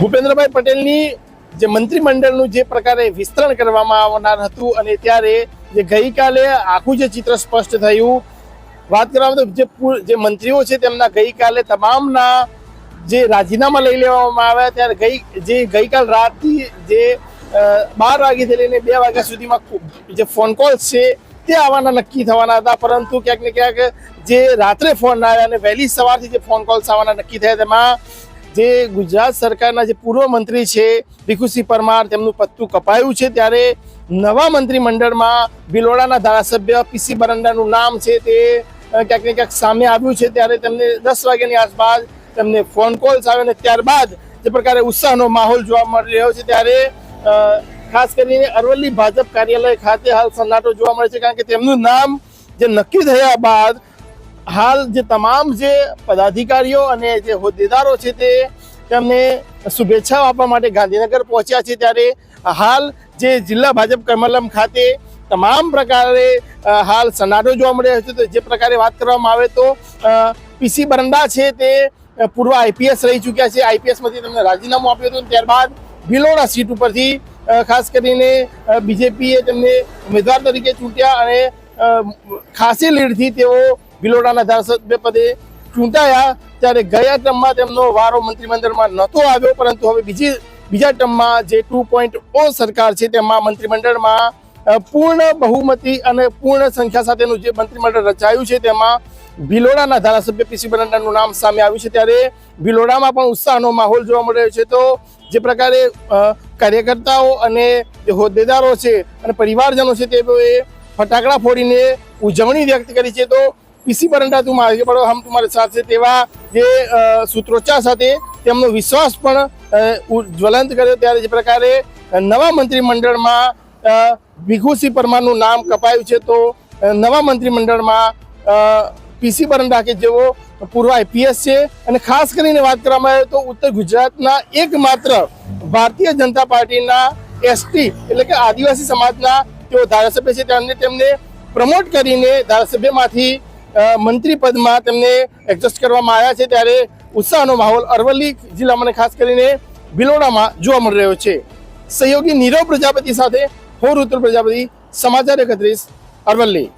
ભૂપેન્દ્રભાઈ પટેલની જે મંત્રીમંડળનું જે પ્રકારે વિસ્તરણ કરવામાં આવનાર હતું અને ત્યારે જે ગઈકાલે આખું જે ચિત્ર સ્પષ્ટ થયું, વાત કરવામાં તો જે મંત્રીઓ છે તેમના ગઈકાલે તમામના જે રાજીનામા લઈ લેવામાં આવ્યા, ત્યારે ગઈ, જે ગઈકાલ રાતથી જે બાર વાગ્યાથી લઈને બે વાગ્યા સુધીમાં જે ફોન કોલ્સ છે તે આવવાના નક્કી થવાના હતા, પરંતુ ક્યાંક ને ક્યાંક જે રાત્રે ફોન આવ્યા અને વહેલી સવારથી જે ફોન કોલ્સ આવવાના નક્કી થયા, તેમાં જે ગુજરાત સરકારના જે પૂર્વ મંત્રી છે, ભીખુસિંહ પરમાર, તેમનું પત્તું કપાયું છે ત્યારે નવા મંત્રીમંડળમાં ભિલોડાના ધારાસભ્ય પીસી બરંડાનું નામ છે તે ક્યાંક ને ક્યાંક સામે આવ્યું છે ત્યારે તેમને દસ વાગ્યાની આસપાસ તેમને ફોન કોલ્સ આવ્યો અને ત્યારબાદ જે પ્રકારે ઉત્સાહનો માહોલ જોવા મળી રહ્યો છે ત્યારે ખાસ કરીને અરવલ્લી ભાજપ કાર્યાલય ખાતે હાલ સન્નાટો જોવા મળે છે કારણ કે તેમનું નામ જે નક્કી થયા બાદ હાલ જે તમામ જે પદાધિકારીઓ અને જે હોદ્દેદારો છે તે તેમને શુભેચ્છાઓ આપવા માટે ગાંધીનગર પહોંચ્યા છે ત્યારે હાલ જે જિલ્લા ભાજપ કમલમ ખાતે તમામ પ્રકારે હાલ સનાડો જોવા મળી રહ્યો છે. તો જે પ્રકારે વાત કરવામાં આવે તો પીસી બરંડા છે તે પૂર્વ આઈપીએસ રહી ચૂક્યા છે. આઈપીએસમાંથી તેમને રાજીનામું આપ્યું હતું ત્યારબાદ ભિલોડા સીટ ઉપરથી ખાસ કરીને બીજેપીએ તેમને ઉમેદવાર તરીકે ચૂંટ્યા અને ખાસી લીડથી તેઓ ભિલોડાના ધારાસભ્ય પદે ચૂંટાયા ત્યારે ગયા ટર્મમાં તેમનો વારો મંત્રીમંડળમાં નહોતો આવ્યો, પરંતુ હવે બીજી, બીજા ટર્મમાં જે ટુ પોઈન્ટ ઓ સરકાર છે તેમાં મંત્રીમંડળમાં પૂર્ણ બહુમતી અને પૂર્ણ સંખ્યા સાથેનું જે મંત્રીમંડળ રચાયું છે તેમાં ભિલોડાના ધારાસભ્ય પીસી બરંડાનું નામ સામે આવ્યું છે. ત્યારે ભિલોડામાં પણ ઉત્સાહનો માહોલ જોવા મળી રહ્યો છે. તો જે પ્રકારે કાર્યકર્તાઓ અને જે હોદ્દેદારો છે અને પરિવારજનો છે તેઓએ ફટાકડા ફોડીને ઉજવણી વ્યક્ત કરી છે. તો પીસી પરંડા તું આગે પડો, હમ તમારે સાથ તેવા જે સૂત્રોચ્ચાર સાથે તેમનો વિશ્વાસ પણ જ્વલંત કર્યો. ત્યારે જે પ્રકારે નવા મંત્રીમંડળમાં ભીખુસિંહ પરમારનું નામ કપાયું છે, તો નવા મંત્રીમંડળમાં પીસી પરંડા કે જેઓ પૂર્વ આઈપીએસ છે. અને ખાસ કરીને વાત કરવામાં આવે તો ઉત્તર ગુજરાતના એકમાત્ર ભારતીય જનતા પાર્ટીના એસટી એટલે કે આદિવાસી સમાજના તેઓ ધારાસભ્ય છે. તેમને તેમને પ્રમોટ કરીને ધારાસભ્યમાંથી મંત્રી પદમાં તેમને એડજસ્ટ કરવામાં આવ્યા છે ત્યારે ઉત્સાહનો માહોલ અરવલ્લી જિલ્લામાં ખાસ કરીને ભિલોડામાં જોવા મળી રહ્યો છે. સહયોગી નીરવ પ્રજાપતિ સાથે હું પ્રજાપતિ, સમાચાર એકત્રીસ અરવલ્લી.